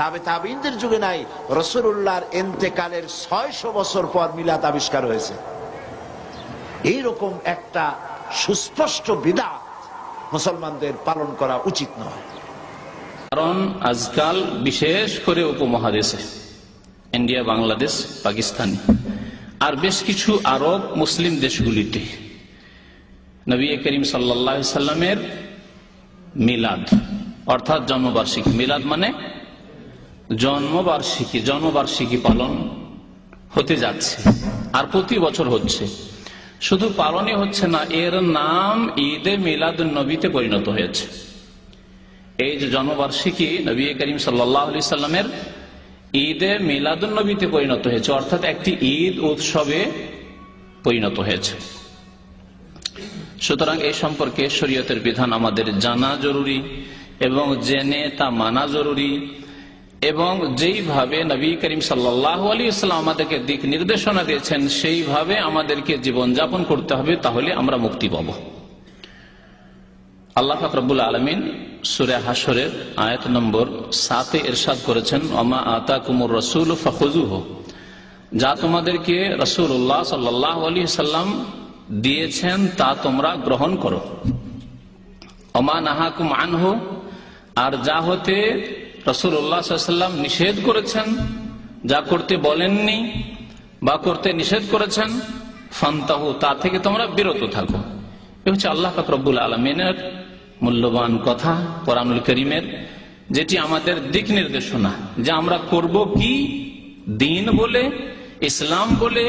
তাবে তাবিনদের যুগে নাই। রসুল্লাহর এন্তেকালের ছয়শো বছর পর মিলাদ আবিষ্কার হয়েছে। এইরকম একটা সুস্পষ্ট বিদা মুসলমানদের পালন করা উচিত নয়। কারণ আজকাল বিশেষ করে উপমহাদেশে, ইন্ডিয়া, বাংলাদেশ, পাকিস্তান আর বেশ কিছু আরব মুসলিম দেশগুলিতে নবী করিম সাল্লা সাল্লামের মিলাদ, অর্থাৎ জন্মবার্ষিকী। মিলাদ মানে জন্মবার্ষিকী জন্মবার্ষিকী পালন হতে যাচ্ছে, আর প্রতি বছর হচ্ছে। শুধু পালনই হচ্ছে না, এর নাম ঈদে মিলাদ নবীতে পরিণত হয়েছে। এই যে জন্মবার্ষিকী নবী করিম সাল্লি সাল্লামের ঈদে মিলাদুল নবীতে পরিণত হয়েছে, অর্থাৎ একটি ঈদ উৎসবে পরিণত হয়েছে। সুতরাং এই সম্পর্কে শরীয়তের বিধান আমাদের জানা জরুরি এবং জেনে তা মানা জরুরি। এবং যেইভাবে নবী করিম সাল্লাহ আলী ইসলাম আমাদেরকে দিক নির্দেশনা দিয়েছেন, সেইভাবে আমাদেরকে জীবনযাপন করতে হবে, তাহলে আমরা মুক্তি পাব। আল্লাহ ফাকরবুল আলমিন সুরে হাসরের আয়াত নম্বর সাতে এরশাদ করেছেন অমা আতা কুমুর রসুল ফখুজুহ যা তোমাদেরকে রসুল উল্লাহ সাল্লাহ আলী সাল্লাম দিয়েছেন, তা তোমরা গ্রহণ করো। অমা নাহাকুম আনহ আর যা হতে রসুল উল্লাহাম নিষেধ করেছেন, যা করতে বলেননি বা করতে নিষেধ করেছেন, ফান্তাহু, তা থেকে তোমরা বিরত থাকো। এ হচ্ছে আল্লাহ ফাকরবুল আলমিনের মূল্যবান কথা কোরআনুল করিমের, যেটি আমাদের দিক নির্দেশনা, যে আমরা করব কি, দিন বলে, ইসলাম বলে,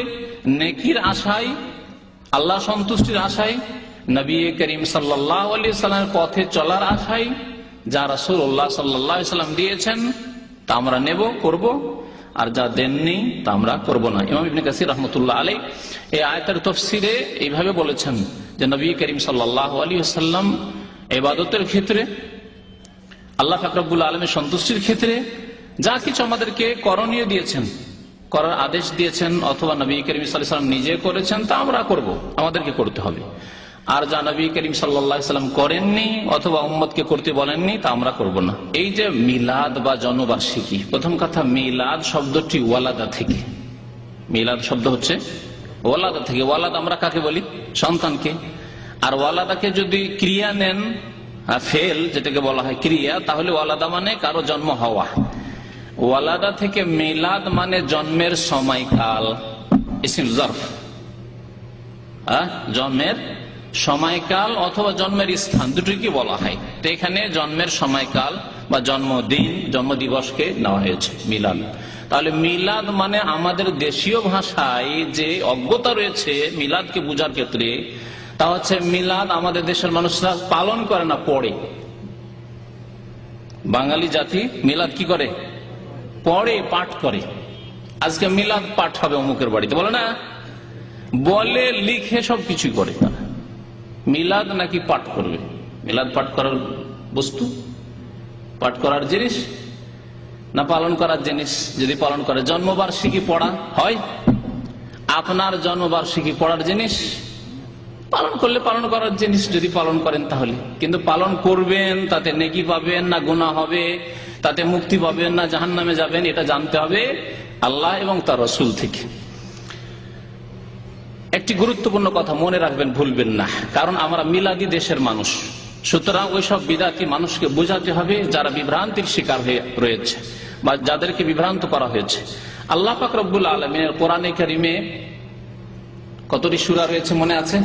নেকির আশায়, আল্লাহ সন্তুষ্টির আশায়, নবী করিম সাল্লাহ আলী সাল্লামের পথে চলার আশায় যা রাসুল উল্লাহ সাল্লাম দিয়েছেন, তা আমরা নেব, করব, আর যা দেননি, তা আমরা করব না। ইমাম ইবনে কাসির রহমতুল্লাহ আলী এই আয়তের তফসিরে এইভাবে বলেছেন যে নবী করিম সাল্লাহ আলী সাল্লাম এবাদতের ক্ষেত্রে, আল্লাহ ফাকরবুল আলমের সন্তুষ্টির ক্ষেত্রে যা কিছু আমাদেরকে করণীয় দিয়েছেন, করার আদেশ দিয়েছেন অথবা নবী করিম সাল্লাম নিজে করেছেন, তা আমরা করব, আমাদেরকে করতে হবে। আর যা নবী করিম সাল্লাম করেননি অথবা উম্মদকে করতে বলেননি, তা আমরা করব না। এই যে মিলাদ বা জন্মবার্ষিকী, প্রথম কথা মিলাদ শব্দটি ওয়ালাদা থেকে। মিলাদ শব্দ হচ্ছে ওয়ালাদা থেকে। ওয়ালাদ আমরা কাকে বলি? সন্তানকে। আর ওয়ালাদাকে যদি ক্রিয়া নেন ফেল, যেটাকে বলা হয় ক্রিয়া, তাহলে ওয়ালাদা মানে কারও জন্ম হওয়া। ওয়ালাদা থেকে মিলাদ মানে জন্মের সময়কাল। ইসিম জরফ। জন্মের সময়কাল অথবা জন্মের স্থান, দুটোকে বলা হয়। তো এখানে জন্মের সময়কাল বা জন্মদিন, জন্মদিবসকে নেওয়া হয়েছে, মিলাদ। তাহলে মিলাদ মানে আমাদের দেশীয় ভাষায় যে অজ্ঞতা রয়েছে মিলাদকে বোঝার ক্ষেত্রে, তা হচ্ছে মিলাদ আমাদের দেশের মানুষরা পালন করে না, পড়ে। বাঙালি জাতি মিলাদ কি করে? পড়ে, পাঠ করে। আজকে মিলাদ পাঠ হবে অমুকের বাড়িতে, বলে না? বলে, লিখে সব কিছু করে তারা। মিলাদ নাকি পাঠ করবে? মিলাদ পাঠ করার বস্তু? পাঠ করার জিনিস? না পালন করার জিনিস? যদি পালন করে, জন্মবার্ষিকী পড়া হয়? আপনার জন্মবার্ষিকী পড়ার জিনিস? পালন করলে পালন করার জিনিস যদি পালন করেন তাহলে। কিন্তু পালন করবেন, তাতে নেকি পাবেন, না গুণা হবে, তাতে মুক্তি পাবেন, না জাহান নামে যাবেন, এটা জানতে হবে আল্লাহ এবং তার রসুল থেকে। একটি গুরুত্বপূর্ণ কথা মনে রাখবেন, ভুলবেন না। কারণ আমরা মিলাদি দেশের মানুষ। সুতরাং ওইসব বিদাতি মানুষকে বোঝাতে হবে যারা বিভ্রান্তির শিকার হয়ে রয়েছে বা যাদেরকে বিভ্রান্ত করা হয়েছে। আল্লাহ পাক রব্বুল আলমের কোরআনে কারিমে কতটি সুরা রয়েছে মনে আছে?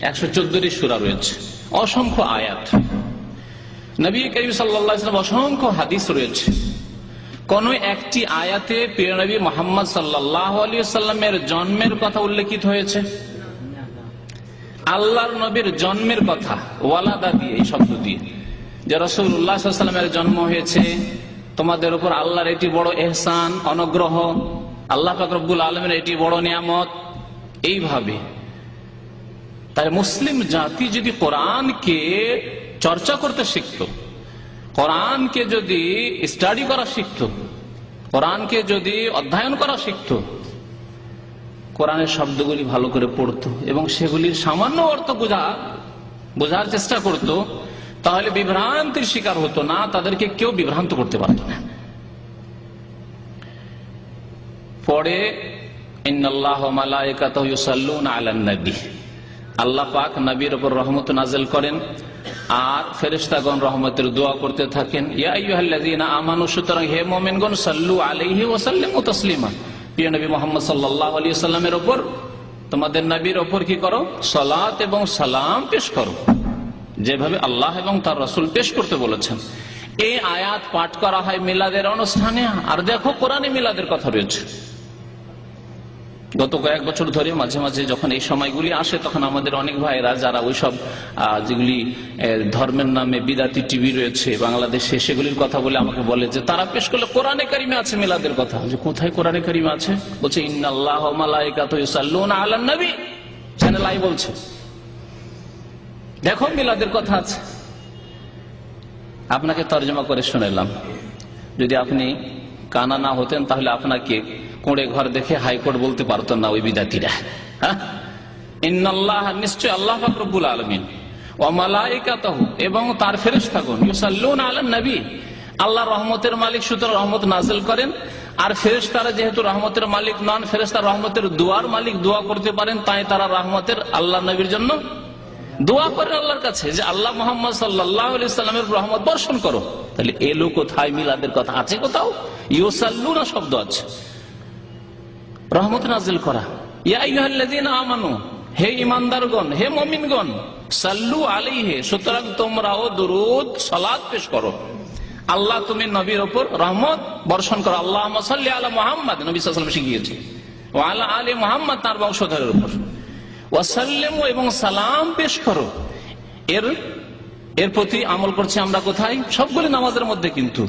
একশো চোদ্দটি সুরা রয়েছে। অসংখ্য আয়াত। নবী করিম সাল্লাম অসংখ্য হাদিস রয়েছে। কোন একটি আয়াতে প্রিয় নবী মোহাম্মদ সাল্লাহ আলী সাল্লামের জন্মের কথা উল্লেখিত হয়েছে। আল্লাহর নবীর জন্মের কথা, ওয়ালাদা দিয়ে, এই শব্দ দিয়ে। যে রসুল্লাহামের জন্ম হয়েছে, তোমাদের উপর আল্লাহর এটি বড় এহসান, অনুগ্রহ, আল্লাহ ফাকরবুল আলমের এটি বড় নিয়ামত। এইভাবে তাই মুসলিম জাতি যদি কোরআনকে চর্চা করতে শিখত কোরআনকে যদি স্টাডি করা শিখত, কোরআনকে যদি অধ্যয়ন করা শিখত, কোরআনের শব্দগুলি ভালো করে পড়তো এবং সেগুলির সামান্য অর্থ বোঝা, বোঝার চেষ্টা করত, তাহলে বিভ্রান্তির শিকার হতো না, তাদেরকে কেউ বিভ্রান্ত করতে পারত না। পরে আল্লাহ পাক নবীর ওপর রহমত নাজেল করেন। আর ফেরিস্তাগণ রহমতের দোয়া করতে থাকেন আমানু, সুতরাং হে মোমেনগণ, সাল্লু আলহি ওসাল্লিম ও তসলিমা। প্রিয় নবী মোহাম্মদ সাল্লাহ আলী সাল্লামের ওপর, তোমাদের নবীর ওপর কি করো? সালাত এবং সালাম পেশ করো। যেভাবে আল্লাহ এবং তার রসুল পেশ করতে বলেছেন। এই আয়াত পাঠ করা হয় মিলাদের অনুষ্ঠানে। আর দেখো কোরআনে মিলাদের কথা রয়েছে। গত কয়েক বছর ধরে মাঝে মাঝে যখন এই সময়গুলি আসে, তখন আমাদের অনেক ভাইরা যারা ওইসব যেগুলি ধর্মের নামে বিদাতি টিভি রয়েছে, বাংলাদেশে সেগুলির কথা বলে আমাকে বলে যে, তারা পেশ করলে, কোরআনে কারিমে আছে মিলাদের কথা। যে কোথায় কোরআনে কারিমে আছে? বলছে ইন্নআল্লাহ চ্যানেল বলছে। দেখো, মিলাদের কথা আছে। আপনাকে তর্জমা করে শুনেলাম। যদি আপনি কানা না হতেন, তাহলে আপনাকে কোড়ে ঘর দেখে হাইকোর্ট বলতে পারতো না ওই বিদাতিরা ইন্নআল্লাহ নিশ্চয় আল্লাহ ফাকরুল আলমিন। এবং তার ফেরেস থাকুন আলম নবী। আল্লাহ রহমতের মালিক সুতরাং রহমত নাজেল করেন। আর ফেরেস তারা যেহেতু রহমতের মালিক নন ফেরেস্তা রহমতের দুয়ার মালিক দোয়া করতে পারেন, তাই তারা রহমতের আল্লাহ নবীর জন্য দোয়া করেন আল্লাহর কাছে যে আল্লাহ মোহাম্মদ সাল্লাহ সাল্লামের রহমত বর্ষণ করো। তাহলে এলো কোথায় মিলাদের কথা আছে কোথাও? ইউসাল্লুনা শব্দ আছে। রহমত নাজিল করা। হে ইমানদারগণ হে মমিনগণ আলী হে সুতরাং পেশ করো। আল্লাহ তুমি নবীর ওপর রহমত বর্ষণ করো। আল্লাহ আলা মোহাম্মদ, নবী ও আলী মোহাম্মদ, তার বংশধরের উপর। ওয়াসাল্লেম এবং সালাম পেশ করো। এর এর প্রতি আমল করছি আমরা কোথায়? সবগুলি নামাজের মধ্যে কিন্তু।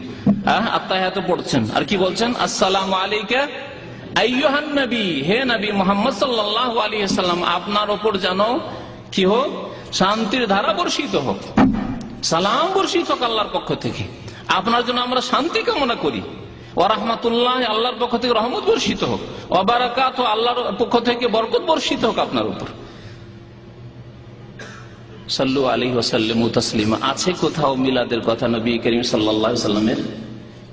আত্মাহাত পড়ছেন। আর কি বলছেন? আসসালাম নবী হে নবী সাল্লাম আপনার ওপর যেন কি হোক, শান্তির ধারা বর্ষিত হোক, সালাম বর্ষিত হোক আল্লাহর পক্ষ থেকে। আপনার জন্য আমরা শান্তি কামনা করি। ও রহমতুল্লাহ, আল্লাহর পক্ষ থেকে রহমত বর্ষিত হোক। অবারাকাত আল্লাহর পক্ষ থেকে বরকত বর্ষিত হোক আপনার উপর। সাল্লু আলী ওসাল্লিম তসলিম, আছে কোথাও মিলাদের কথা নবী করিম সাল্লাহ সাল্লামের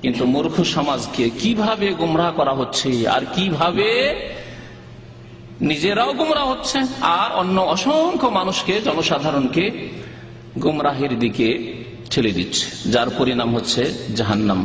কিন্তু মূর্খ সমাজকে কীভাবে গুমরাহ করা হচ্ছে? আর কীভাবে নিজেরাও গুমরা হচ্ছে? আর অন্য অসংখ্য মানুষকে, জনসাধারণকে গুমরাহের দিকে ঠেলে দিচ্ছে, যার পরিণাম হচ্ছে জাহান্নাম।